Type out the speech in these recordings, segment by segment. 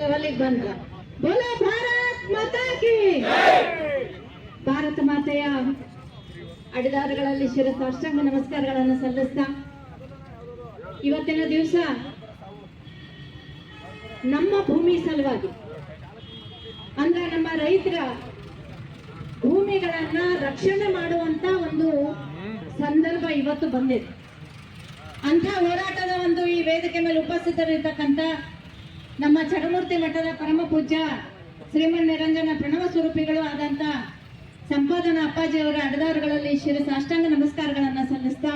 ಲೆವೆಲಿಗೆ ಬಂದ. ಬೋಲೋ ಭಾರತ್ ಮಾತಾ ಭಾರತ ಮಾತೆಯ ಅಡಿದಾರಗಳಲ್ಲಿ ಶಿರಸ ಅಷ್ಟಾಂಗ ನಮಸ್ಕಾರಗಳನ್ನು ಸಲ್ಲಿಸ್ತಾ ಇವತ್ತಿನ ದಿವಸ ನಮ್ಮ ಭೂಮಿ ಸಲುವಾಗಿ, ಅಂದ್ರೆ ನಮ್ಮ ರೈತರ ಭೂಮಿಗಳನ್ನ ರಕ್ಷಣೆ ಮಾಡುವಂತ ಒಂದು ಸಂದರ್ಭ ಇವತ್ತು ಬಂದಿದೆ. ಅಂತ ಹೋರಾಟದ ಒಂದು ಈ ವೇದಿಕೆ ಮೇಲೆ ಉಪಸ್ಥಿತರಿರ್ತಕ್ಕಂಥ ನಮ್ಮ ಚಡಮೂರ್ತಿ ಮಠದ ಪರಮ ಪೂಜ್ಯ ಶ್ರೀಮನ್ ನಿರಂಜನ ಪ್ರಣವ ಸ್ವರೂಪಿಗಳು ಆದಂತ ಸಂಪಾದನ ಅಪ್ಪಾಜಿಯವರ ಅಡದಾರುಗಳಲ್ಲಿ ಶಿರ ಸಾಷ್ಟಾಂಗ ನಮಸ್ಕಾರಗಳನ್ನ ಸಲ್ಲಿಸ್ತಾ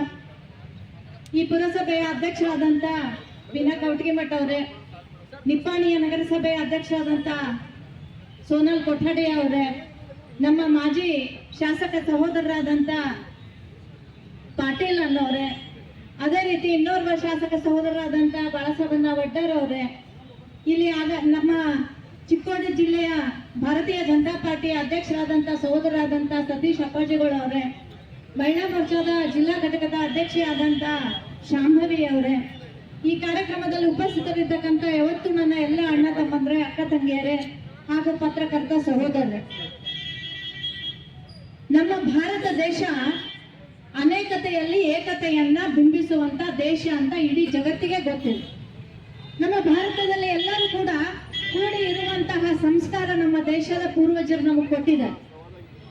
ಈ ಪುರಸಭೆಯ ಅಧ್ಯಕ್ಷರಾದಂತ ವಿನಾ ಕೌಟಗಿಮಠ ಅವರೇ, ನಿಪ್ಪಾಣಿಯ ನಗರಸಭೆಯ ಅಧ್ಯಕ್ಷರಾದಂತ ಸೋನಲ್ ಕೊಠಡಿ ಅವರೇ, ನಮ್ಮ ಮಾಜಿ ಶಾಸಕ ಸಹೋದರರಾದಂತ ಪಾಟೀಲ್ ಅನ್ನೋರೆ ಅದೇ ರೀತಿ ಇನ್ನೋರ್ವ ಶಾಸಕ ಸಹೋದರರಾದಂತ ಬಾಳಸಾಬಣ್ಣ ವಡ್ಡರ್ ಅವರೇ ಇಲ್ಲಿ ಆಗ ನಮ್ಮ ಚಿಕ್ಕೋಡಿ ಜಿಲ್ಲೆಯ ಭಾರತೀಯ ಜನತಾ ಪಾರ್ಟಿ ಅಧ್ಯಕ್ಷರಾದಂಥ ಸಹೋದರರಾದಂತ ಸತೀಶ್ ಅಪ್ಪಾಜಿಗಳು ಅವರೇ, ಮಹಿಳಾ ಮೋರ್ಚಾದ ಜಿಲ್ಲಾ ಘಟಕದ ಅಧ್ಯಕ್ಷೆಯಾದಂತ ಶಾಂಭವಿ ಅವರೇ, ಈ ಕಾರ್ಯಕ್ರಮದಲ್ಲಿ ಉಪಸ್ಥಿತರಿರ್ತಕ್ಕಂಥ ಯಾವತ್ತು ನನ್ನ ಎಲ್ಲ ಅಣ್ಣ ತಮ್ಮಂದ್ರೆ, ಅಕ್ಕ ತಂಗಿಯರೇ ಹಾಗೂ ಪತ್ರಕರ್ತ ಸಹೋದರರೇ. ನಮ್ಮ ಭಾರತ ದೇಶ ಅನೇಕತೆಯಲ್ಲಿ ಏಕತೆಯನ್ನ ಬಿಂಬಿಸುವಂತ ದೇಶ ಅಂತ ಇಡೀ ಜಗತ್ತಿಗೆ ಗೊತ್ತಿದೆ. ನಮ್ಮ ಭಾರತದಲ್ಲಿ ಎಲ್ಲರೂ ಕೂಡ ಕೂಡಿ ಇರುವಂತಹ ಸಂಸ್ಕಾರ ನಮ್ಮ ದೇಶದ ಪೂರ್ವಜರು ನಮಗೆ ಕೊಟ್ಟಿದ್ದಾರೆ.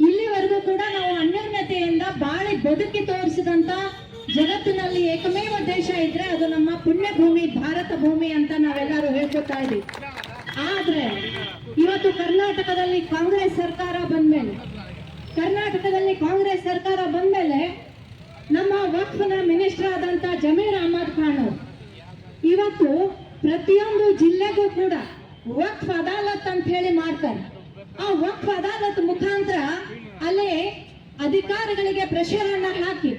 ಇಲ್ಲಿವರೆಗೂ ಕೂಡ ನಾವು ಅನ್ಯೋನ್ಯತೆಯಿಂದ ಬಾಳಿ ಬದುಕಿ ತೋರಿಸಿದಂತ ಜಗತ್ತಿನಲ್ಲಿ ಏಕಮೇವ ದೇಶ ಇದ್ರೆ ಅದು ನಮ್ಮ ಪುಣ್ಯ ಭೂಮಿ ಭಾರತ ಭೂಮಿ ಅಂತ ನಾವೆಲ್ಲರೂ ಹೇಳ್ಕೊತಾ ಇದ್ದೀವಿ. ಆದ್ರೆ ಇವತ್ತು ಕರ್ನಾಟಕದಲ್ಲಿ ಕಾಂಗ್ರೆಸ್ ಸರ್ಕಾರ ಬಂದ್ಮೇಲೆ, ಕರ್ನಾಟಕದಲ್ಲಿ ಕಾಂಗ್ರೆಸ್ ಸರ್ಕಾರ ಬಂದ್ಮೇಲೆ ನಮ್ಮ ವಕ್ಫನ ಮಿನಿಸ್ಟರ್ ಆದಂತ ಜಮೀರ್ ಅಹಮದ್ ಖಾನ್ ಇವತ್ತು ಪ್ರತಿಯೊಂದು ಜಿಲ್ಲೆಗೂ ಕೂಡ ವಕ್ಫ್ ಅದಾಲತ್ ಅಂತ ಹೇಳಿ ಮಾಡ್ತಾರೆ. ಆ ವಕ್ಫ್ ಅದಾಲತ್ ಮುಖಾಂತರ ಅಲ್ಲಿ ಅಧಿಕಾರಿಗಳಿಗೆ ಪ್ರೆಷರ್ ಅನ್ನ ಹಾಕಿ,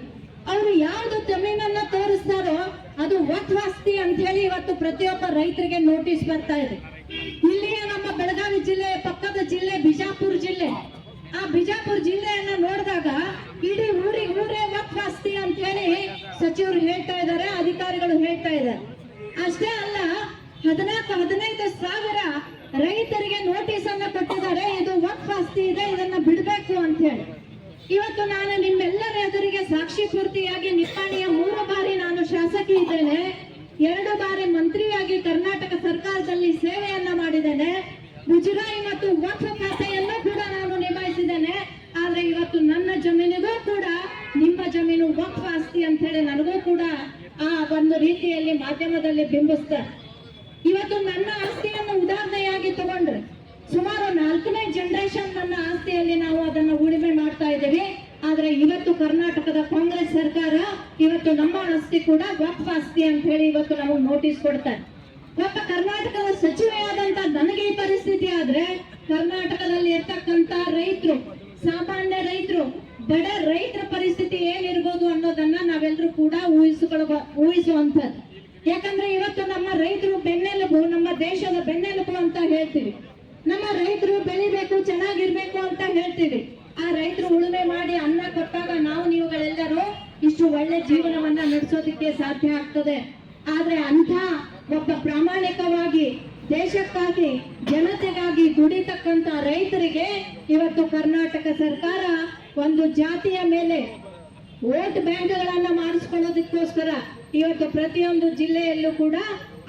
ಅವರು ಯಾವ್ದು ಜಮೀನನ್ನ ತೋರಿಸ್ತಾರೋ ಅದು ವಕ್ಫ್ ಆಸ್ತಿ ಅಂತ ಹೇಳಿ ಇವತ್ತು ಪ್ರತಿಯೊಬ್ಬ ರೈತರಿಗೆ ನೋಟಿಸ್ ಬರ್ತಾ ಇದೆ. ಇಲ್ಲಿಯ ನಮ್ಮ ಬೆಳಗಾವಿ ಜಿಲ್ಲೆ, ಪಕ್ಕದ ಜಿಲ್ಲೆ ಬಿಜಾಪುರ ಜಿಲ್ಲೆ. ಆ ಬಿಜಾಪುರ ಜಿಲ್ಲೆಯನ್ನ ನೋಡಿದಾಗ ಇಡೀ ಊರಿಗೆ ಊರೇ ವಕ್ಫ್ ಆಸ್ತಿ ಅಂತ ಹೇಳಿ ಸಚಿವರು ಹೇಳ್ತಾ ಇದ್ದಾರೆ, ಅಧಿಕಾರಿಗಳು ಹೇಳ್ತಾ ಇದ್ದಾರೆ. ಅಷ್ಟೇ ಅಲ್ಲ, ಹದಿನಾಲ್ಕು, ಹದಿನೈದು ಸಾವಿರ ರೈತರಿಗೆ ನೋಟಿಸ್ ಅನ್ನ ಕೊಟ್ಟಿದ್ದಾರೆ. ಇದು ವಕ್ಫ್ ಆಸ್ತಿ ಇದೆ, ಇದನ್ನ ಬಿಡಬೇಕು ಅಂತ ಹೇಳಿ. ಇವತ್ತು ನಾನು ನಿಮ್ಮೆಲ್ಲರ ಎದುರಿಗೆ ಸಾಕ್ಷಿ ಪೂರ್ತಿಯಾಗಿ ನಿಪ್ಪಾಣಿಯ ಮೂರು ಬಾರಿ ನಾನು ಶಾಸಕಿ ಇದ್ದೇನೆ. ಎರಡು ಬಾರಿ ಮಂತ್ರಿಯಾಗಿ ಕರ್ನಾಟಕ ಸರ್ಕಾರದಲ್ಲಿ ಸೇವೆಯನ್ನ ಮಾಡಿದ್ದೇನೆ. ಮುಜರಾಯಿ ಮತ್ತು ವಕ್ಫ್ ಖಾತೆಯನ್ನು ಕೂಡ ನಾನು ನಿಭಾಯಿಸಿದ್ದೇನೆ. ಆದ್ರೆ ಇವತ್ತು ನನ್ನ ಜಮೀನಿಗೂ ಕೂಡ ನಿಮ್ಮ ಜಮೀನು ವಕ್ಫ್ ಆಸ್ತಿ ಅಂತ ಹೇಳಿ ನನಗೂ ಕೂಡ ಒಂದು ರೀತಿಯಲ್ಲಿ ಮಾಧ್ಯಮದಲ್ಲಿ ಬಿಂಬಿಸ್ತಾರೆ. ಇವತ್ತು ನನ್ನ ಆಸ್ತಿಯನ್ನು ಉದಾಹರಣೆಯಾಗಿ ತಗೊಂಡ್ರೆ, ಸುಮಾರು ನಾಲ್ಕನೇ ಜನರೇಷನ್ ನನ್ನ ಆಸ್ತಿಯಲ್ಲಿ ನಾವು ಅದನ್ನ ಉಳಿಮೆ ಮಾಡ್ತಾ ಇದ್ದೀವಿ. ಆದ್ರೆ ಇವತ್ತು ಕರ್ನಾಟಕದ ಕಾಂಗ್ರೆಸ್ ಸರ್ಕಾರ, ಇವತ್ತು ನಮ್ಮ ಆಸ್ತಿ ಕೂಡ ವಕ್ಫ್ ಆಸ್ತಿ ಅಂತ ಹೇಳಿ ಇವತ್ತು ನಮಗೆ ನೋಟಿಸ್ ಕೊಡ್ತಾರೆ. ಒಬ್ಬ ಕರ್ನಾಟಕದ ಸಚಿವೆಯಾದಂತ ನನಗೆ ಈ ಪರಿಸ್ಥಿತಿ ಆದ್ರೆ ಕರ್ನಾಟಕದಲ್ಲಿ ಇರ್ತಕ್ಕಂತ ರೈತರು, ಸಾಮಾನ್ಯ ರೈತರು ಬಡ ರೈತರ ಪರಿಸ್ಥಿತಿ ಏನಿರ್ಬೋದು ಅನ್ನೋದನ್ನ ನಾವೆಲ್ಲರೂ ಕೂಡ ಊಹಿಸಿಕೊಳ್ಳ ಊಹಿಸುವಂಥದ್ದು. ಯಾಕಂದ್ರೆ ಇವತ್ತು ನಮ್ಮ ರೈತರು ಬೆನ್ನೆಲುಬು, ನಮ್ಮ ದೇಶದ ಬೆನ್ನೆಲುಬು ಅಂತ ಹೇಳ್ತೀವಿ. ನಮ್ಮ ರೈತರು ಬೆಳಿಬೇಕು, ಚೆನ್ನಾಗಿರ್ಬೇಕು ಅಂತ ಹೇಳ್ತೀವಿ. ಆ ರೈತರು ಉಳುಮೆ ಮಾಡಿ ಅನ್ನ ಕೊಟ್ಟಾಗ ನಾವು ನೀವುಗಳೆಲ್ಲರೂ ಇಷ್ಟು ಒಳ್ಳೆ ಜೀವನವನ್ನ ನಡೆಸೋದಿಕ್ಕೆ ಸಾಧ್ಯ ಆಗ್ತದೆ. ಆದ್ರೆ ಅಂಥ ಒಬ್ಬ ಪ್ರಾಮಾಣಿಕವಾಗಿ, ದೇಶಕ್ಕಾಗಿ, ಜನತೆಗಾಗಿ ದುಡಿತಕ್ಕಂತ ರೈತರಿಗೆ ಇವತ್ತು ಕರ್ನಾಟಕ ಸರ್ಕಾರ ಒಂದು ಜಾತಿಯ ಮೇಲೆ ವೋಟ್ ಬ್ಯಾಂಕ್ಗಳನ್ನ ಮಾಡಿಸ್ಕೊಳ್ಳೋದಕ್ಕೋಸ್ಕರ ಇವತ್ತು ಪ್ರತಿಯೊಂದು ಜಿಲ್ಲೆಯಲ್ಲೂ ಕೂಡ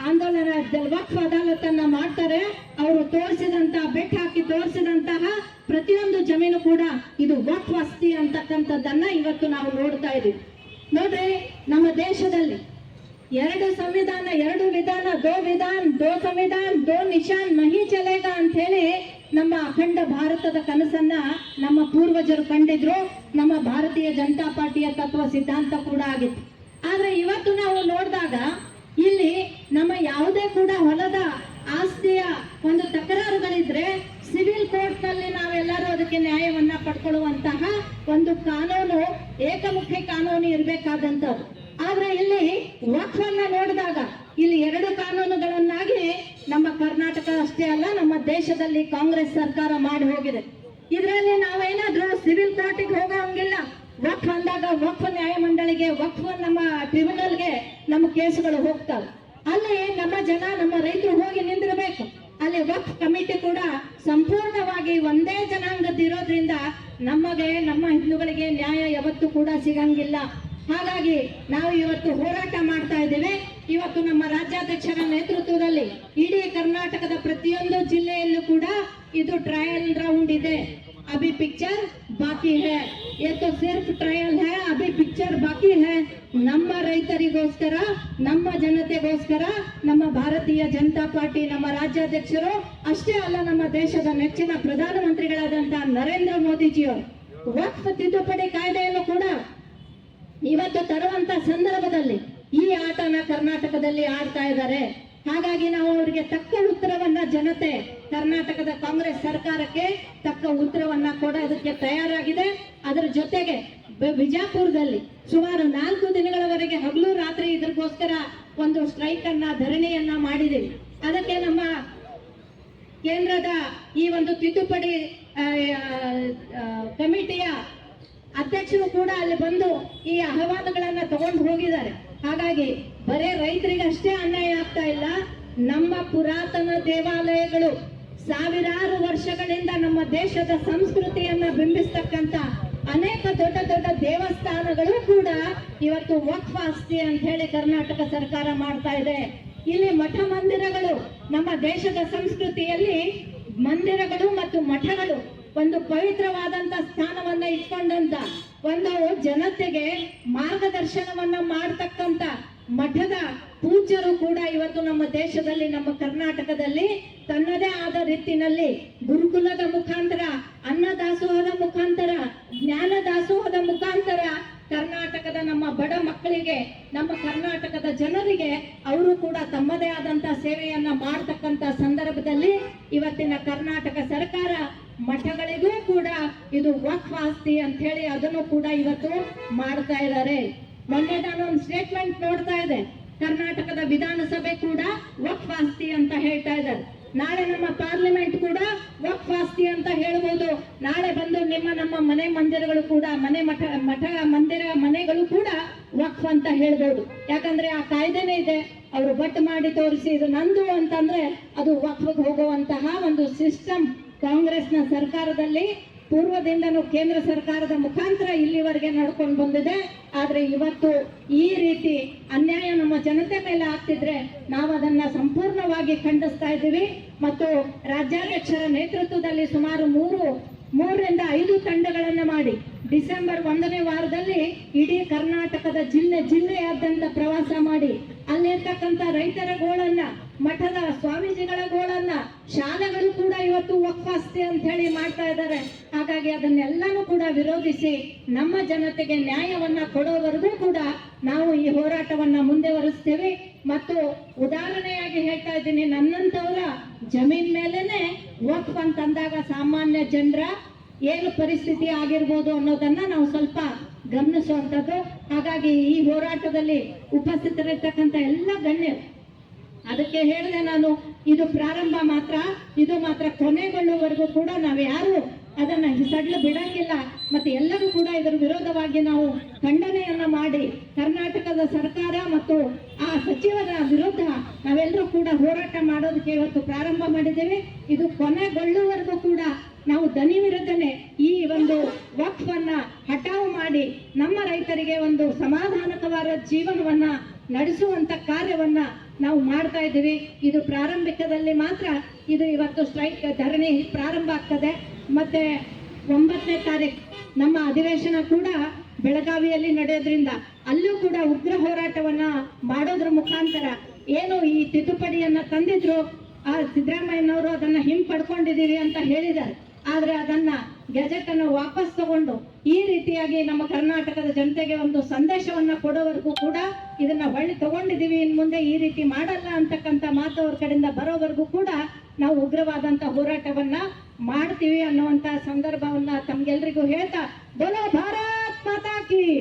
ಆಂದೋಲನ ವಕ್ಫ್ ಅದಾಲತನ್ನ ಮಾಡ್ತಾರೆ. ಅವರು ತೋರಿಸಿದಂತ ಬೆಟ್ ಹಾಕಿ ತೋರಿಸಿದಂತಹ ಪ್ರತಿಯೊಂದು ಜಮೀನು ಕೂಡ ಇದು ವಕ್ಫ್ ವಸ್ತಿ ಅಂತಕ್ಕಂಥದ್ದನ್ನ ಇವತ್ತು ನಾವು ನೋಡ್ತಾ ಇದೀವಿ ನೋಡ್ರಿ, ನಮ್ಮ ದೇಶದಲ್ಲಿ ಎರಡು ಸಂವಿಧಾನ, ಎರಡು ವಿಧಾನ, ದೋ ವಿಧಾನ್, ದೋ ಸಂವಿಧಾನ್, ದೋ ನಿಶಾನ್, ಮಹಿ ಚಲೇಗ ಅಂತ ಹೇಳಿ ನಮ್ಮ ಅಖಂಡ ಭಾರತದ ಕನಸನ್ನ ನಮ್ಮ ಪೂರ್ವಜರು ಕಂಡಿದ್ರು. ನಮ್ಮ ಭಾರತೀಯ ಜನತಾ ಪಾರ್ಟಿಯ ತತ್ವ ಸಿದ್ಧಾಂತ ಕೂಡ ಆಗಿತ್ತು. ಆದ್ರೆ ಇವತ್ತು ನಾವು ನೋಡಿದಾಗ ಇಲ್ಲಿ ನಮ್ಮ ಯಾವುದೇ ಕೂಡ ಹೊಲದ ಆಸ್ತಿಯ ಒಂದು ತಕರಾರುಗಳಿದ್ರೆ ಸಿವಿಲ್ ಕೋರ್ಟ್ನಲ್ಲಿ ನಾವೆಲ್ಲರೂ ಅದಕ್ಕೆ ನ್ಯಾಯವನ್ನ ಪಡ್ಕೊಳ್ಳುವಂತಹ ಒಂದು ಕಾನೂನು ಏಕಮುಖಿ ಕಾನೂನು ಇರಬೇಕಾದಂತದ್ದು ಆದ್ರೆ ಇಲ್ಲಿ ವಕ್ಫನ್ನ ನೋಡಿದಾಗ ಇಲ್ಲಿ ಎರಡು ಕಾನೂನುಗಳನ್ನಾಗಿ ನಮ್ಮ ಕರ್ನಾಟಕ ಅಷ್ಟೇ ಅಲ್ಲ, ನಮ್ಮ ದೇಶದಲ್ಲಿ ಕಾಂಗ್ರೆಸ್ ಸರ್ಕಾರ ಮಾಡಿ ಹೋಗಿದೆ. ಇದರಲ್ಲಿ ನಾವೇನಾದ್ರೂ ಸಿವಿಲ್ ಕೋರ್ಟಿಗೆ ಹೋಗೋ ಹಂಗಿಲ್ಲ. ವಕ್ಫ್ ಅಂದಾಗ ವಕ್ಫ್ ನ್ಯಾಯಮಂಡಳಿಗೆ ವಕ್ಫ್ ನಮ್ಮ ಟ್ರಿಬ್ಯುನಲ್ಗೆ ನಮ್ಮ ಕೇಸುಗಳು ಹೋಗ್ತಾವೆ. ಅಲ್ಲಿ ನಮ್ಮ ಜನ, ನಮ್ಮ ರೈತರು ಹೋಗಿ ನಿಂದಿರಬೇಕು. ಅಲ್ಲಿ ವಕ್ಫ್ ಕಮಿಟಿ ಕೂಡ ಸಂಪೂರ್ಣವಾಗಿ ಒಂದೇ ಜನಾಂಗದ ಇರೋದ್ರಿಂದ ನಮಗೆ, ನಮ್ಮ ಹಿಂದೂಗಳಿಗೆ ನ್ಯಾಯ ಯಾವತ್ತೂ ಕೂಡ ಸಿಗಂಗಿಲ್ಲ. ಹಾಗಾಗಿ ನಾವು ಇವತ್ತು ಹೋರಾಟ ಮಾಡ್ತಾ ಇದ್ದೇವೆ. ಇವತ್ತು ನಮ್ಮ ರಾಜ್ಯಾಧ್ಯಕ್ಷರ ನೇತೃತ್ವದಲ್ಲಿ ಇಡೀ ಕರ್ನಾಟಕದ ಪ್ರತಿಯೊಂದು ಜಿಲ್ಲೆಯಲ್ಲೂ ಕೂಡ ಇದು ಟ್ರಯಲ್ ರೌಂಡ್ ಇದೆ. ಅಭಿ ಪಿಕ್ಚರ್ ಬಾಕಿ ಹೇ. ಎತ್ತು ಸಿರ್ಫ್ ಟ್ರಯಲ್ ಹೇ, ಅಭಿ ಪಿಕ್ಚರ್ ಬಾಕಿ ಹೇ. ನಮ್ಮ ರೈತರಿಗೋಸ್ಕರ, ನಮ್ಮ ಜನತೆಗೋಸ್ಕರ, ನಮ್ಮ ಭಾರತೀಯ ಜನತಾ ಪಾರ್ಟಿ, ನಮ್ಮ ರಾಜ್ಯಾಧ್ಯಕ್ಷರು, ಅಷ್ಟೇ ಅಲ್ಲ ನಮ್ಮ ದೇಶದ ನೆಚ್ಚಿನ ಪ್ರಧಾನಮಂತ್ರಿಗಳಾದಂತಹ ನರೇಂದ್ರ ಮೋದಿಜಿಯವರು ವಕ್ಫ್ ತಿದ್ದುಪಡಿ ಕಾಯ್ದೆಯನ್ನು ಕೂಡ ಇವತ್ತು ತರುವಂತ ಸಂದರ್ಭದಲ್ಲಿ ಈ ಆಟನ ಕರ್ನಾಟಕದಲ್ಲಿ ಆಡ್ತಾ ಇದ್ದಾರೆ. ಹಾಗಾಗಿ ನಾವು ಅವರಿಗೆ ತಕ್ಕ ಉತ್ತರವನ್ನ ಜನತೆ, ಕರ್ನಾಟಕದ ಕಾಂಗ್ರೆಸ್ ಸರ್ಕಾರಕ್ಕೆ ತಕ್ಕ ಉತ್ತರವನ್ನ ಕೊಡೋದಕ್ಕೆ ತಯಾರಾಗಿದೆ. ಅದರ ಜೊತೆಗೆ ಬಿಜಾಪುರದಲ್ಲಿ ಸುಮಾರು ನಾಲ್ಕು ದಿನಗಳವರೆಗೆ ಹಗಲು ರಾತ್ರಿ ಇದಕ್ಕೋಸ್ಕರ ಒಂದು ಸ್ಟ್ರೈಕ್ ಅನ್ನ ಧರಣಿಯನ್ನ ಮಾಡಿದ್ದೀವಿ. ಅದಕ್ಕೆ ನಮ್ಮ ಕೇಂದ್ರದ ಈ ಒಂದು ತಿದ್ದುಪಡಿ ಕಮಿಟಿಯ ಅಧ್ಯಕ್ಷರು ಕೂಡ ಅಲ್ಲಿ ಬಂದು ಈ ಅಹವಾಲುಗಳನ್ನ ತಗೊಂಡು ಹೋಗಿದ್ದಾರೆ. ಹಾಗಾಗಿ ಬರೇ ರೈತರಿಗೆ ಅಷ್ಟೇ ಅನ್ಯಾಯ ಆಗ್ತಾ ಇಲ್ಲ. ನಮ್ಮ ಪುರಾತನ ದೇವಾಲಯಗಳು ಸಾವಿರಾರು ವರ್ಷಗಳಿಂದ ನಮ್ಮ ದೇಶದ ಸಂಸ್ಕೃತಿಯನ್ನ ಬಿಂಬಿಸ್ತಕ್ಕಂತ ಅನೇಕ ದೊಡ್ಡ ದೊಡ್ಡ ದೇವಸ್ಥಾನಗಳು ಕೂಡ ಇವತ್ತು ವಕ್ಫ್ ಆಸ್ತಿ ಅಂತ ಹೇಳಿ ಕರ್ನಾಟಕ ಸರ್ಕಾರ ಮಾಡ್ತಾ ಇದೆ. ಇಲ್ಲಿ ಮಠ ಮಂದಿರಗಳು ನಮ್ಮ ದೇಶದ ಸಂಸ್ಕೃತಿಯಲ್ಲಿ ಮಂದಿರಗಳು ಮತ್ತು ಮಠಗಳು ಒಂದು ಪವಿತ್ರವಾದಂತ ಸ್ಥಾನವನ್ನ ಇಟ್ಕೊಂಡಂತ ಒಂದು ಜನತೆಗೆ ಮಾರ್ಗದರ್ಶನವನ್ನ ಮಾಡ್ತಕ್ಕಂತ ಮಠದ ಪೂಜ್ಯರು ಕೂಡ ಇವತ್ತು ನಮ್ಮ ದೇಶದಲ್ಲಿ, ನಮ್ಮ ಕರ್ನಾಟಕದಲ್ಲಿ ತನ್ನದೇ ಆದ ರೀತಿನಲ್ಲಿ ಗುರುಕುಲದ ಮುಖಾಂತರ, ಅನ್ನದಾಸೋಹದ ಮುಖಾಂತರ ಜ್ಞಾನ ದಾಸೋಹದ ಮುಖಾಂತರ ಕರ್ನಾಟಕದ ನಮ್ಮ ಬಡ ಮಕ್ಕಳಿಗೆ, ನಮ್ಮ ಕರ್ನಾಟಕದ ಜನರಿಗೆ ಅವರು ಕೂಡ ತಮ್ಮದೇ ಆದಂತ ಸೇವೆಯನ್ನ ಮಾಡ್ತಕ್ಕಂತ ಸಂದರ್ಭದಲ್ಲಿ ಇವತ್ತಿನ ಕರ್ನಾಟಕ ಸರ್ಕಾರ ಮಠಗಳಿಗೂ ಕೂಡ ಇದು ವಕ್ಫ್ ಆಸ್ತಿ ಅಂತ ಹೇಳಿ ಅದನ್ನು ಕೂಡ ಇವತ್ತು ಮಾಡ್ತಾ ಇದ್ದಾರೆ. ಮೊನ್ನೆ ನಾನು ಒಂದು ಸ್ಟೇಟ್ಮೆಂಟ್ ನೋಡ್ತಾ ಇದೆ ಕರ್ನಾಟಕದ ವಿಧಾನಸಭೆ ಕೂಡ ವಕ್ಫ್ ಆಸ್ತಿ ಅಂತ ಹೇಳ್ತಾ ಇದ್ದಾರೆ. ನಾಳೆ ನಮ್ಮ ಪಾರ್ಲಿಮೆಂಟ್ ಕೂಡ ವಕ್ಫ್ ಆಸ್ತಿ ಅಂತ ಹೇಳ್ಬೋದು. ನಾಳೆ ಬಂದು ನಿಮ್ಮ ನಮ್ಮ ಮನೆ ಮಂದಿರಗಳು ಕೂಡ, ಮನೆ ಮಠ ಮಠ ಮಂದಿರ ಮನೆಗಳು ಕೂಡ ವಕ್ಫ್ ಅಂತ ಹೇಳ್ಬೋದು. ಯಾಕಂದ್ರೆ ಆ ಕಾಯ್ದೆನೇ ಇದೆ. ಅವರು ಬಟ್ ಮಾಡಿ ತೋರಿಸಿ ಇದು ನಂದು ಅಂತಂದ್ರೆ ಅದು ವಕ್ಫಗೆ ಹೋಗುವಂತಹ ಒಂದು ಸಿಸ್ಟಮ್ ಕಾಂಗ್ರೆಸ್ನ ಸರ್ಕಾರದಲ್ಲಿ ಪೂರ್ವದಿಂದನೂ ಕೇಂದ್ರ ಸರ್ಕಾರದ ಮುಖಾಂತರ ಇಲ್ಲಿವರೆಗೆ ನಡ್ಕೊಂಡು ಬಂದಿದೆ. ಆದರೆ ಇವತ್ತು ಈ ರೀತಿ ಅನ್ಯಾಯ ನಮ್ಮ ಜನತೆ ಮೇಲೆ ಆಗ್ತಿದ್ರೆ ನಾವು ಅದನ್ನ ಸಂಪೂರ್ಣವಾಗಿ ಖಂಡಿಸ್ತಾ ಇದ್ದೀವಿ. ಮತ್ತು ರಾಜ್ಯಾಧ್ಯಕ್ಷರ ನೇತೃತ್ವದಲ್ಲಿ ಸುಮಾರು ಮೂರು, ಮೂರರಿಂದ ಐದು ತಂಡಗಳನ್ನು ಮಾಡಿ ಡಿಸೆಂಬರ್ ಒಂದನೇ ವಾರದಲ್ಲಿ ಇಡೀ ಕರ್ನಾಟಕದ ಜಿಲ್ಲೆ, ಜಿಲ್ಲೆಯಾದ್ಯಂತ ಪ್ರವಾಸ ಮಾಡಿ ಅಲ್ಲಿರ್ತಕ್ಕಂಥ ರೈತರ ಗೋಳನ್ನ ಮಠದ ಸ್ವಾಮೀಜಿಗಳ ಗೋಳನ್ನ ಶಾಲೆಗಳು ಕೂಡ ಇವತ್ತು ವಕ್ಫಾಸ್ತಿ ಅಂತ ಹೇಳಿ ಮಾಡ್ತಾ ಇದ್ದಾರೆ ಹಾಗಾಗಿ ಅದನ್ನೆಲ್ಲನೂ ಕೂಡ ವಿರೋಧಿಸಿ ನಮ್ಮ ಜನತೆಗೆ ನ್ಯಾಯವನ್ನ ಕೊಡೋವರೆಗೂ ಕೂಡ ನಾವು ಈ ಹೋರಾಟವನ್ನ ಮುಂದುವರಿಸ್ತೇವೆ. ಮತ್ತು ಉದಾಹರಣೆಯಾಗಿ ಹೇಳ್ತಾ ಇದ್ದೀನಿ ನನ್ನಂತವರ ಜಮೀನ್ ಮೇಲೆನೆ ವಕ್ಫ್ ಅಂತಂದಾಗ ಸಾಮಾನ್ಯ ಜನರ ಏನು ಪರಿಸ್ಥಿತಿ ಆಗಿರ್ಬೋದು ಅನ್ನೋದನ್ನ ನಾವು ಸ್ವಲ್ಪ ಗಮನಿಸುವಂಥದ್ದು. ಹಾಗಾಗಿ ಈ ಹೋರಾಟದಲ್ಲಿ ಉಪಸ್ಥಿತರಿರ್ತಕ್ಕಂಥ ಎಲ್ಲ ಗಣ್ಯರು ಅದಕ್ಕೆ ಹೇಳಿದೆ ನಾನು, ಇದು ಪ್ರಾರಂಭ ಮಾತ್ರ, ಇದು ಮಾತ್ರ ಕೊನೆಗೊಳ್ಳುವವರೆಗೂ ಕೂಡ ನಾವು ಯಾರು ಅದನ್ನ ಹಿಸಡ್ಲು ಬಿಡಂಗಿಲ್ಲ. ಮತ್ತೆ ಎಲ್ಲರೂ ಕೂಡ ಇದರ ವಿರೋಧವಾಗಿ ನಾವು ಖಂಡನೆಯನ್ನ ಮಾಡಿ, ಕರ್ನಾಟಕದ ಸರ್ಕಾರ ಮತ್ತು ಆ ಸಚಿವರ ವಿರುದ್ಧ ನಾವೆಲ್ಲರೂ ಕೂಡ ಹೋರಾಟ ಮಾಡೋದಕ್ಕೆ ಇವತ್ತು ಪ್ರಾರಂಭ ಮಾಡಿದ್ದೇವೆ. ಇದು ಕೊನೆಗೊಳ್ಳುವವರೆಗೂ ಕೂಡ ನಾವು ದನಿ ವಿರುದ್ಧನೆ ಈ ಒಂದು ವಕ್ಫನ್ನ ಹಠಾವು ಮಾಡಿ ನಮ್ಮ ರೈತರಿಗೆ ಒಂದು ಸಮಾಧಾನಕವಾದ ಜೀವನವನ್ನ ನಡೆಸುವಂತ ಕಾರ್ಯವನ್ನ ನಾವು ಮಾಡ್ತಾ ಇದ್ದೀವಿ. ಇದು ಪ್ರಾರಂಭಿಕದಲ್ಲಿ ಮಾತ್ರ ಇದು ಇವತ್ತು ಸ್ಟ್ರೈಕ್ ಧರಣಿ ಪ್ರಾರಂಭ ಆಗ್ತದೆ. ಮತ್ತೆ ಒಂಬತ್ತನೇ ತಾರೀಕು ನಮ್ಮ ಅಧಿವೇಶನ ಕೂಡ ಬೆಳಗಾವಿಯಲ್ಲಿ ನಡೆಯೋದ್ರಿಂದ ಅಲ್ಲೂ ಕೂಡ ಉಗ್ರ ಹೋರಾಟವನ್ನ ಮಾಡೋದ್ರ ಮುಖಾಂತರ ಏನು ಈ ತಿದ್ದುಪಡಿಯನ್ನ ತಂದಿದ್ರು, ಆ ಸಿದ್ದರಾಮಯ್ಯನವರು ಅದನ್ನ ಹಿಂಪಡ್ಕೊಂಡಿದೀವಿ ಅಂತ ಹೇಳಿದ್ದಾರೆ. ಆದ್ರೆ ಅದನ್ನ ಗೆಜೆಟ್ ಅನ್ನು ವಾಪಸ್ ತಗೊಂಡು ಈ ರೀತಿಯಾಗಿ ನಮ್ಮ ಕರ್ನಾಟಕದ ಜನತೆಗೆ ಒಂದು ಸಂದೇಶವನ್ನ ಕೊಡೋವರೆಗೂ ಕೂಡ ಇದನ್ನ ಹೊಳ್ಳಿ ಇನ್ ಮುಂದೆ ಈ ರೀತಿ ಮಾಡಲ್ಲ ಅಂತಕ್ಕಂಥ ಮಾತು ಅವ್ರ ಕಡೆಯಿಂದ ಬರೋವರೆಗೂ ಕೂಡ ನಾವು ಉಗ್ರವಾದಂತ ಹೋರಾಟವನ್ನ ಮಾಡ್ತೀವಿ ಅನ್ನುವಂತ ಸಂದರ್ಭವನ್ನ ತಮ್ಗೆಲ್ರಿಗೂ ಹೇಳ್ತಾ, ಬೋಲೋ ಭಾರತ್ ಮಾತಾ ಕಿ!